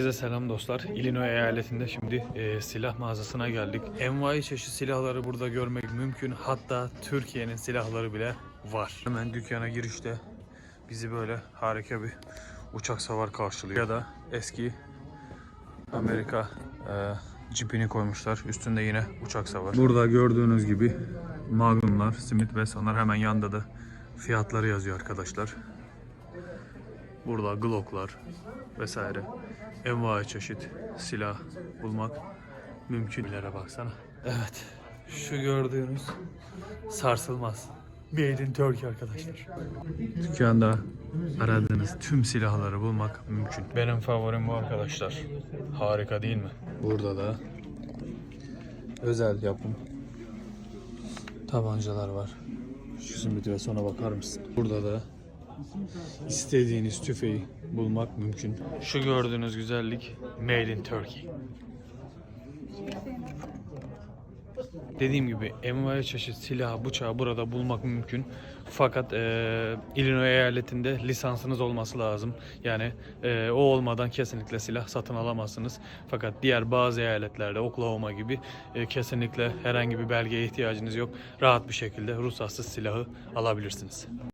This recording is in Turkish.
Herkese selam dostlar. Illinois eyaletinde şimdi e, silah mağazasına geldik. Envai çeşit silahları burada görmek mümkün. Hatta Türkiye'nin silahları bile var. Hemen dükkana girişte bizi böyle harika bir uçak savar karşılıyor. Ya da eski Amerika e, cipini koymuşlar. Üstünde yine uçak savar. Burada gördüğünüz gibi Magnum'lar, Smith Wesson'lar hemen yanında da fiyatları yazıyor arkadaşlar. Burada Glock'lar vesaire envai çeşit silah bulmak mümkün. Bilere baksana. Evet. Şu gördüğünüz sarsılmaz. Made in Turkey arkadaşlar. Dükkanda aradığınız tüm silahları bulmak mümkün. Benim favorim bu arkadaşlar. Harika değil mi? Burada da özel yapım tabancalar var. Şu Smith Wesson'a bakar mısın? Burada da istediğiniz tüfeği bulmak mümkün. Şu gördüğünüz güzellik Made in Turkey. Dediğim gibi envai çeşit silah, bıçağı burada bulmak mümkün. Fakat eee Illinois eyaletinde lisansınız olması lazım. Yani eee, o olmadan kesinlikle silah satın alamazsınız. Fakat diğer bazı eyaletlerde Oklahoma gibi eee, kesinlikle herhangi bir belgeye ihtiyacınız yok. Rahat bir şekilde ruhsatsız silahı alabilirsiniz.